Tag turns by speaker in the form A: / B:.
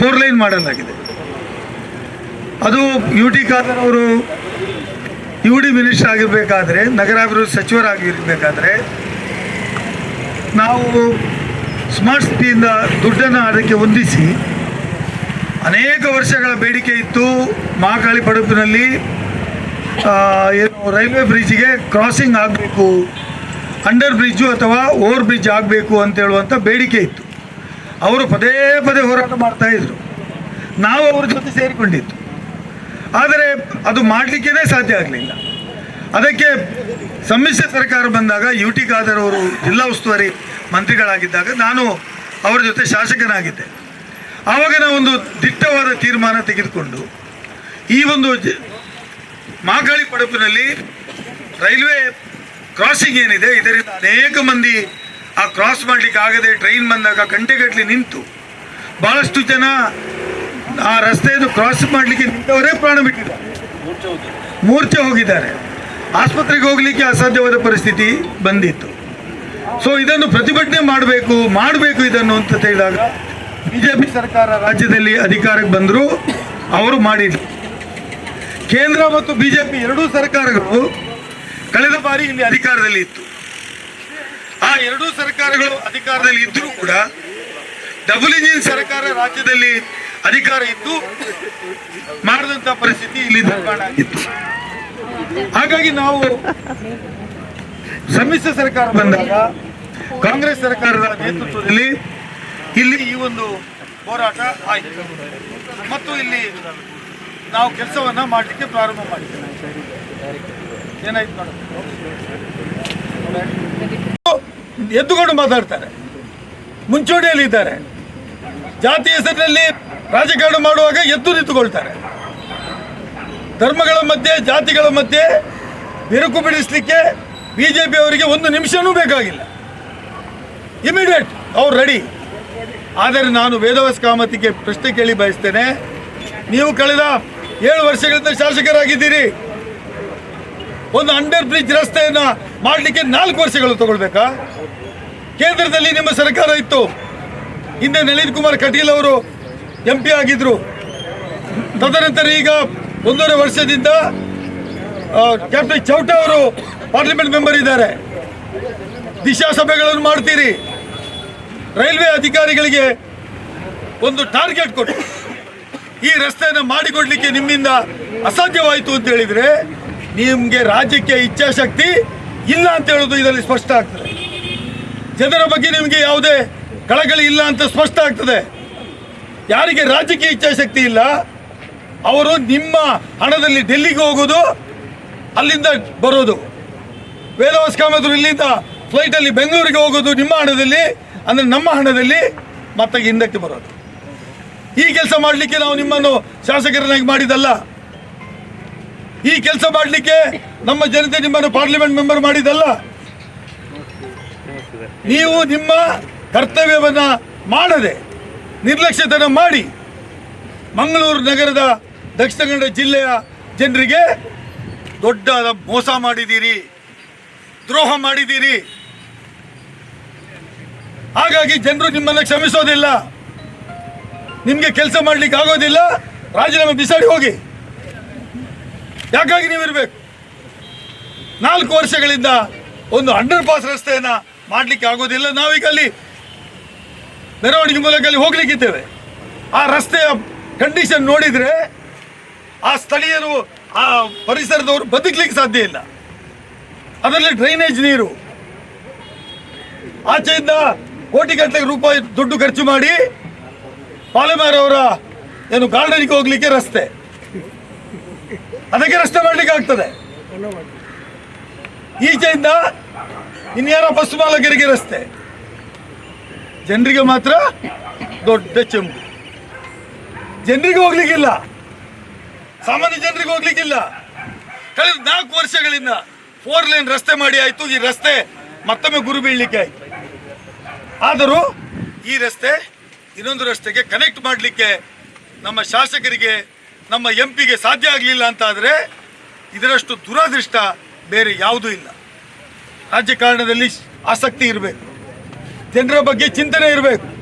A: Four line ಮಾಡಲಾಗಿದೆ. ಅದು U T Khader ಅವರು ಯು ಡಿ ಮಿನಿಸ್ಟರ್ ಆಗಿರಬೇಕಾದ್ರೆ, ನಗರಾಭಿವೃದ್ಧಿ ಸಚಿವರಾಗಿರಬೇಕಾದ್ರೆ ನಾವು ಸ್ಮಾರ್ಟ್ ಸಿಟಿಯಿಂದ ದುಡ್ಡನ್ನು ಅದಕ್ಕೆ ಹೊಂದಿಸಿ, ಅನೇಕ ವರ್ಷಗಳ ಬೇಡಿಕೆ ಇತ್ತು ಮಹಾಕಾಳಿ ಪಡುಪಿನಲ್ಲಿ ಏನು ರೈಲ್ವೆ ಬ್ರಿಡ್ಜಿಗೆ ಕ್ರಾಸಿಂಗ್ ಆಗಬೇಕು, ಅಂಡರ್ ಬ್ರಿಡ್ಜು ಅಥವಾ ಓವರ್ ಬ್ರಿಡ್ಜ್ ಆಗಬೇಕು ಅಂತ ಹೇಳುವಂಥ ಬೇಡಿಕೆ ಇತ್ತು. ಅವರು ಪದೇ ಪದೇ ಹೋರಾಟ ಮಾಡ್ತಾ ಇದ್ರು. ನಾವು ಅವ್ರ ಜೊತೆ ಸೇರಿಕೊಂಡಿದ್ದು. ಆದರೆ ಅದು ಮಾಡಲಿಕ್ಕೇನೆ ಸಾಧ್ಯ ಆಗಲಿಲ್ಲ. ಅದಕ್ಕೆ ಸಮ್ಮಿಶ್ರ ಸರ್ಕಾರ ಬಂದಾಗ ಯು ಟಿ ಖಾದರ್ ಅವರು ಜಿಲ್ಲಾ ಉಸ್ತುವಾರಿ ಮಂತ್ರಿಗಳಾಗಿದ್ದಾಗ ನಾನು ಅವರ ಜೊತೆ ಶಾಸಕನಾಗಿದ್ದೆ. ಆವಾಗ ನಾವು ಒಂದು ದಿಟ್ಟವಾದ ತೀರ್ಮಾನ ತೆಗೆದುಕೊಂಡು ಈ ಒಂದು ಮಹಾಕಾಳಿ ಪಡಪಿನಲ್ಲಿ ರೈಲ್ವೆ ಕ್ರಾಸಿಂಗ್ ಏನಿದೆ, ಇದರಿಂದ ಅನೇಕ ಮಂದಿ ಆ ಕ್ರಾಸ್ ಮಾಡಲಿಕ್ಕೆ ಆಗದೆ ಟ್ರೈನ್ ಬಂದಾಗ ಗಂಟೆಗಟ್ಟಲೆ ನಿಂತು ಭಾಳಷ್ಟು ಜನ ಆ ರಸ್ತೆಯನ್ನು ಕ್ರಾಸ್ ಮಾಡಲಿಕ್ಕೆ ನಿಂತವರೇ ಪ್ರಾಣ ಬಿಟ್ಟಿದ್ದಾರೆ. ಮೂರ್ಛೆ ಹೋಗಿದ್ದಾರೆ. ಆಸ್ಪತ್ರೆಗೆ ಹೋಗಲಿಕ್ಕೆ ಅಸಾಧ್ಯವಾದ ಪರಿಸ್ಥಿತಿ ಬಂದಿತ್ತು. ಸೊ ಇದನ್ನು ಪ್ರತಿಭಟನೆ ಮಾಡಬೇಕು ಮಾಡಬೇಕು ಇದನ್ನು ಅಂತ ಹೇಳಿದಾಗ ಬಿಜೆಪಿ ಸರ್ಕಾರ ರಾಜ್ಯದಲ್ಲಿ ಅಧಿಕಾರಕ್ಕೆ ಬಂದರೂ ಅವರು ಮಾಡಿದ್ರು ಕೇಂದ್ರ ಮತ್ತು ಬಿಜೆಪಿ ಎರಡೂ ಸರ್ಕಾರಗಳು ಕಳೆದ ಬಾರಿ ಇಲ್ಲಿ ಅಧಿಕಾರದಲ್ಲಿ ಇತ್ತು. ಆ ಎರಡೂ ಸರ್ಕಾರಗಳು ಅಧಿಕಾರದಲ್ಲಿ ಇದ್ದರೂ ಕೂಡ ಡಬಲ್ ಇಂಜಿನ್ ಸರ್ಕಾರ ರಾಜ್ಯದಲ್ಲಿ ಅಧಿಕಾರ ಇದ್ದು ಮಾಡಿದಂತ ಪರಿಸ್ಥಿತಿ ಇಲ್ಲಿ ನಿರ್ಮಾಣ ಆಗಿತ್ತು. ಹಾಗಾಗಿ ನಾವು ಸಮ್ಮಿಶ್ರ ಸರ್ಕಾರ ಬಂದಾಗ ಕಾಂಗ್ರೆಸ್ ಸರ್ಕಾರದ ನೇತೃತ್ವದಲ್ಲಿ ಇಲ್ಲಿ ಈ ಒಂದು ಹೋರಾಟ ಆಯಿತು. ಮತ್ತು ಇಲ್ಲಿ ನಾವು ಕೆಲಸವನ್ನ ಮಾಡಲಿಕ್ಕೆ ಪ್ರಾರಂಭ ಮಾಡಿದ್ದೇವೆ ಏನಾಯ್ತು ನೋಡು. ಎದ್ದುಕೊಂಡು ಮಾತಾಡ್ತಾರೆ. ಮುಂಚೂಣಿಯಲ್ಲಿ ಇದ್ದಾರೆ. ಜಾತಿ ಹೆಸರಿನಲ್ಲಿ ರಾಜಕಾರಣ ಮಾಡುವಾಗ ಎದ್ದು ನಿಂತುಕೊಳ್ತಾರೆ. ಧರ್ಮಗಳ ಮಧ್ಯೆ, ಜಾತಿಗಳ ಮಧ್ಯೆ ಬಿರುಕು ಬಿಡಿಸಲಿಕ್ಕೆ ಬಿಜೆಪಿ ಅವರಿಗೆ ಒಂದು ನಿಮಿಷನೂ ಬೇಕಾಗಿಲ್ಲ. ಇಮಿಡಿಯೇಟ್ ಅವ್ರು ರೆಡಿ ಆದರೆ ನಾನು ವೇದವಾಸ ಕಾಮತಿಗೆ ಪ್ರಶ್ನೆ ಕೇಳಿ ಬಯಸ್ತೇನೆ. ನೀವು ಕಳೆದ ಏಳು ವರ್ಷಗಳಿಂದ ಶಾಸಕರಾಗಿದ್ದೀರಿ. ಒಂದು ಅಂಡರ್ ಬ್ರಿಡ್ಜ್ ರಸ್ತೆಯನ್ನು ಮಾಡಲಿಕ್ಕೆ ನಾಲ್ಕು ವರ್ಷಗಳು ತಗೊಳ್ಬೇಕಾ? ಕೇಂದ್ರದಲ್ಲಿ ನಿಮ್ಮ ಸರ್ಕಾರ ಇತ್ತು. ಹಿಂದೆ ನಳಿನ್ ಕುಮಾರ್ ಕಟೀಲ್ ಅವರು ಎಂ ಪಿ ಆಗಿದ್ರು. ತದನಂತರ ಈಗ ಒಂದೂವರೆ ವರ್ಷದಿಂದ ಕ್ಯಾಪ್ಟನ್ ಚೌಟ ಅವರು ಪಾರ್ಲಿಮೆಂಟ್ ಮೆಂಬರ್ ಇದ್ದಾರೆ. ದಿಶಾ ಸಭೆಗಳನ್ನು ಮಾಡ್ತೀರಿ. ರೈಲ್ವೆ ಅಧಿಕಾರಿಗಳಿಗೆ ಒಂದು ಟಾರ್ಗೆಟ್ ಕೊಟ್ಟು ಈ ರಸ್ತೆಯನ್ನು ಮಾಡಿಕೊಡ್ಲಿಕ್ಕೆ ನಿಮ್ಮಿಂದ ಅಸಾಧ್ಯವಾಯಿತು ಅಂತ ಹೇಳಿದ್ರೆ ನಿಮಗೆ ರಾಜ್ಯಕ್ಕೆ ಇಚ್ಛಾಶಕ್ತಿ ಇಲ್ಲ ಅಂತ ಹೇಳೋದು ಇದರಲ್ಲಿ ಸ್ಪಷ್ಟ ಆಗ್ತದೆ. ಜನರ ಬಗ್ಗೆ ನಿಮಗೆ ಯಾವುದೇ ಕಳಕಳಿ ಇಲ್ಲ ಅಂತ ಸ್ಪಷ್ಟ ಆಗ್ತದೆ. ಯಾರಿಗೆ ರಾಜ್ಯಕ್ಕೆ ಇಚ್ಛಾಶಕ್ತಿ ಇಲ್ಲ, ಅವರು ನಿಮ್ಮ ಹಣದಲ್ಲಿ ಡೆಲ್ಲಿಗೆ ಹೋಗೋದು, ಅಲ್ಲಿಂದ ಬರೋದು. ವೇದವಾಸ ಕಾಮದ್ರು ಇಲ್ಲಿಂದ ಫ್ಲೈಟಲ್ಲಿ ಬೆಂಗಳೂರಿಗೆ ಹೋಗೋದು ನಿಮ್ಮ ಹಣದಲ್ಲಿ, ಅಂದರೆ ನಮ್ಮ ಹಣದಲ್ಲಿ ಮತ್ತೆ ಹಿಂದಕ್ಕೆ ಬರೋದು. ಈ ಕೆಲಸ ಮಾಡಲಿಕ್ಕೆ ನಾವು ನಿಮ್ಮನ್ನು ಶಾಸಕರನ್ನಾಗಿ ಮಾಡಿದಲ್ಲ ಈ ಕೆಲಸ ಮಾಡಲಿಕ್ಕೆ ನಮ್ಮ ಜನತೆ ನಿಮ್ಮನ್ನು ಪಾರ್ಲಿಮೆಂಟ್ ಮೆಂಬರ್ ಮಾಡಿದಲ್ಲ? ನೀವು ನಿಮ್ಮ ಕರ್ತವ್ಯವನ್ನು ಮಾಡದೆ, ನಿರ್ಲಕ್ಷ್ಯತನ ಮಾಡಿ ಮಂಗಳೂರು ನಗರದ ದಕ್ಷಿಣ ಕನ್ನಡ ಜಿಲ್ಲೆಯ ಜನರಿಗೆ ದೊಡ್ಡ ಮೋಸ ಮಾಡಿದ್ದೀರಿ, ದ್ರೋಹ ಮಾಡಿದ್ದೀರಿ. ಹಾಗಾಗಿ ಜನರು ನಿಮ್ಮನ್ನು ಕ್ಷಮಿಸೋದಿಲ್ಲ. ನಿಮಗೆ ಕೆಲಸ ಮಾಡಲಿಕ್ಕೆ ಆಗೋದಿಲ್ಲ. ರಾಜೀನಾಮೆ ಬಿಸಾಡಿ ಹೋಗಿ. ಯಾಕಾಗಿ ನೀವು ಇರಬೇಕು ನಾಲ್ಕು ವರ್ಷಗಳಿಂದ ಒಂದು ಅಂಡರ್ ಪಾಸ್ ರಸ್ತೆಯನ್ನ ಮಾಡಲಿಕ್ಕೆ ಆಗೋದಿಲ್ಲ. ನಾವೀಗ ಅಲ್ಲಿ ಮೆರವಣಿಗೆ ಮೂಲಕ ಅಲ್ಲಿ ಹೋಗ್ಲಿಕ್ಕಿದ್ದೇವೆ ಆ ರಸ್ತೆಯ ಕಂಡೀಷನ್ ನೋಡಿದ್ರೆ ಆ ಸ್ಥಳೀಯರು, ಆ ಪರಿಸರದವರು ಬದುಕಲಿಕ್ಕೆ ಸಾಧ್ಯ ಇಲ್ಲ. ಅದರಲ್ಲಿ ಡ್ರೈನೇಜ್ ನೀರು. ಆಚೆಯಿಂದ ಕೋಟಿಗಟ್ಟಲೆ ರೂಪಾಯಿ ದುಡ್ಡು ಖರ್ಚು ಮಾಡಿ ಪಾಲೆಮಾರ್ ಅವರ ಏನು ಗಾರ್ಡನ್ಗೆ ಹೋಗ್ಲಿಕ್ಕೆ ರಸ್ತೆ. ಅದಕ್ಕೆ ರಸ್ತೆ ಮಾಡ್ಲಿಕ್ಕೆ ಆಗ್ತದೆ. ಈಚೆಯಿಂದ ಇನ್ಯಾರ ಪಶ್ಚಿಮಾಲಗೆರೆಗೆ ರಸ್ತೆ. ಜನರಿಗೆ ಮಾತ್ರ ದೊಡ್ಡ ಚೆಂಬು. ಜನರಿಗೆ ಹೋಗ್ಲಿಕ್ಕಿಲ್ಲ. ಸಾಮಾನ್ಯ ಜನರಿಗೆ ಹೋಗ್ಲಿಕ್ಕಿಲ್ಲ. ಕಳೆದ ನಾಲ್ಕು ವರ್ಷಗಳಿಂದ ಫೋರ್ ಲೈನ್ ರಸ್ತೆ ಮಾಡಿ ಆಯ್ತು. ಈ ರಸ್ತೆ ಮತ್ತೊಮ್ಮೆ ಗುರು ಬೀಳ್ಲಿಕ್ಕೆ ಆಯ್ತು. ಆದರೂ ಈ ರಸ್ತೆ ಇನ್ನೊಂದು ರಸ್ತೆಗೆ ಕನೆಕ್ಟ್ ಮಾಡಲಿಕ್ಕೆ ನಮ್ಮ ಶಾಸಕರಿಗೆ ನಮ್ಮ ಎಂ ಪಿಗೆ ಸಾಧ್ಯ ಆಗಲಿಲ್ಲ ಅಂತ ಆದರೆ ಇದರಷ್ಟು ದುರಾದೃಷ್ಟ ಬೇರೆ ಯಾವುದೂ ಇಲ್ಲ. ರಾಜಕಾರಣದಲ್ಲಿ ಆಸಕ್ತಿ ಇರಬೇಕು. ಜನರ ಬಗ್ಗೆ ಚಿಂತನೆ ಇರಬೇಕು.